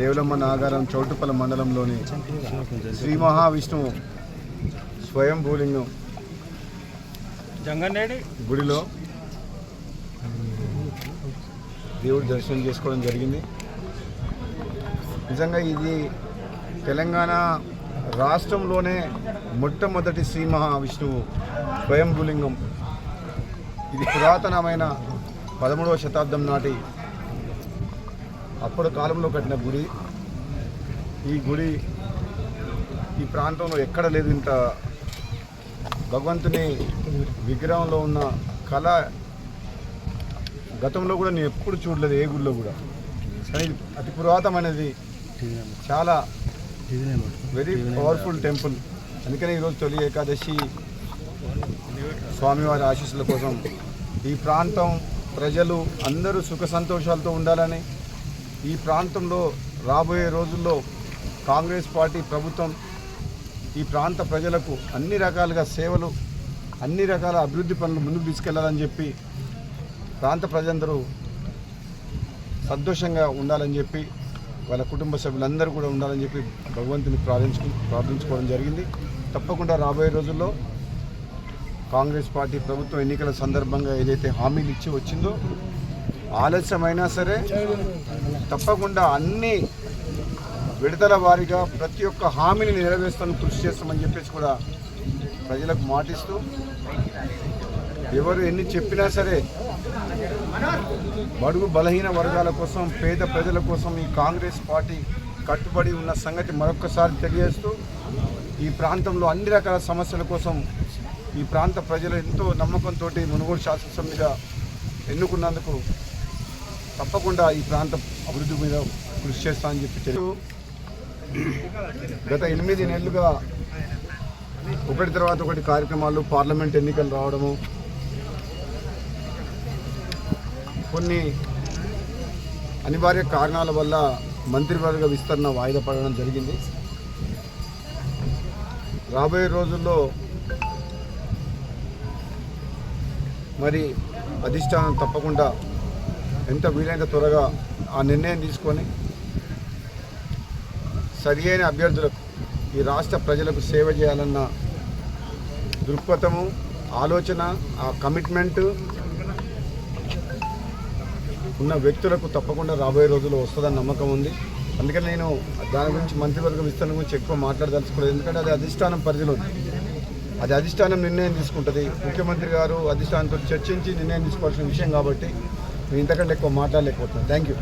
దేవులమ్మ నాగారం చౌటుపల్లి మండలంలోని శ్రీ మహావిష్ణువు స్వయం భూలింగం జంగన్నేడి. గుడిలో దేవుడి దర్శనం చేసుకోవడం జరిగింది. నిజంగా ఇది తెలంగాణ రాష్ట్రంలోనే మొట్టమొదటి శ్రీ మహావిష్ణువు స్వయంభూలింగం. ఇది పురాతనమైన పదమూడవ శతాబ్దం నాటి అప్పుడు కాలంలో కట్టిన గుడి. ఈ గుడి ఈ ప్రాంతంలో ఎక్కడ లేదు. ఇంత భగవంతుని విగ్రహంలో ఉన్న కళ గతంలో కూడా నేను ఎప్పుడు చూడలేదు ఏ గుడిలో కూడా. కానీ అతి పురాతనమైనది చాలా వెరీ పవర్ఫుల్ టెంపుల్ అందుకనే ఈరోజు తొలి ఏకాదశి స్వామివారి ఆశీస్సుల కోసం ఈ ప్రాంతం ప్రజలు అందరూ సుఖ సంతోషాలతో ఉండాలని ఈ ప్రాంతంలో రాబోయే రోజుల్లో కాంగ్రెస్ పార్టీ ప్రభుత్వం ఈ ప్రాంత ప్రజలకు అన్ని రకాలుగా సేవలు అన్ని రకాల అభివృద్ధి పనులు ముందుకు తీసుకెళ్ళాలని చెప్పి ప్రాంత ప్రజలందరూ సంతోషంగా ఉండాలని చెప్పి వాళ్ళ కుటుంబ సభ్యులందరూ కూడా ఉండాలని చెప్పి భగవంతుని ప్రార్థించు ప్రార్థించుకోవడం జరిగింది. తప్పకుండా రాబోయే రోజుల్లో కాంగ్రెస్ పార్టీ ప్రభుత్వం ఎన్నికల సందర్భంగా ఏదైతే హామీలు ఇచ్చి వచ్చిందో ఆలస్యమైనా సరే తప్పకుండా అన్ని విడతల వారీగా ప్రతి ఒక్క హామీని నెరవేర్స్తాను కృషి చేస్తామని చెప్పేసి కూడా ప్రజలకు మాటిస్తూ ఎవరు ఎన్ని చెప్పినా సరే బడుగు బలహీన వర్గాల కోసం పేద ప్రజల కోసం ఈ కాంగ్రెస్ పార్టీ కట్టుబడి ఉన్న సంగతి మరొక్కసారి తెలియజేస్తూ ఈ ప్రాంతంలో అన్ని రకాల సమస్యల కోసం ఈ ప్రాంత ప్రజలు ఎంతో నమ్మకంతో మునుగోడు శాసనసభ్యుగా ఎన్నుకున్నందుకు తప్పకుండా ఈ ప్రాంత అభివృద్ధి మీద కృషి చేస్తానని చెప్పి గత ఎనిమిది నెలలుగా ఒకటి తర్వాత ఒకటి కార్యక్రమాలు పార్లమెంట్ ఎన్నికలు రావడము కొన్ని అనివార్య కారణాల వల్ల మంత్రివర్గ విస్తరణ వాయిదా పడడం జరిగింది. రాబోయే రోజుల్లో మరి అధిష్టానం తప్పకుండా ఎంత వీలైనంత త్వరగా ఆ నిర్ణయం తీసుకొని సరి అయిన అభ్యర్థులకు ఈ రాష్ట్ర ప్రజలకు సేవ చేయాలన్న దృక్పథము ఆలోచన ఆ కమిట్మెంట్ ఉన్న వ్యక్తులకు తప్పకుండా రాబోయే రోజుల్లో వస్తుందని నమ్మకం ఉంది. అందుకని నేను దాని గురించి మంత్రివర్గ విస్తరణ గురించి ఎక్కువ మాట్లాడదలుచుకోలేదు. ఎందుకంటే అది అధిష్టానం పరిధిలో ఉంది. అది అధిష్టానం నిర్ణయం తీసుకుంటుంది. ముఖ్యమంత్రి గారు అధిష్టానంతో చర్చించి నిర్ణయం తీసుకోవాల్సిన విషయం కాబట్టి ఇంతకంటే ఎక్కువ మాట్లాడలేకపోతున్నాను థ్యాంక్ యూ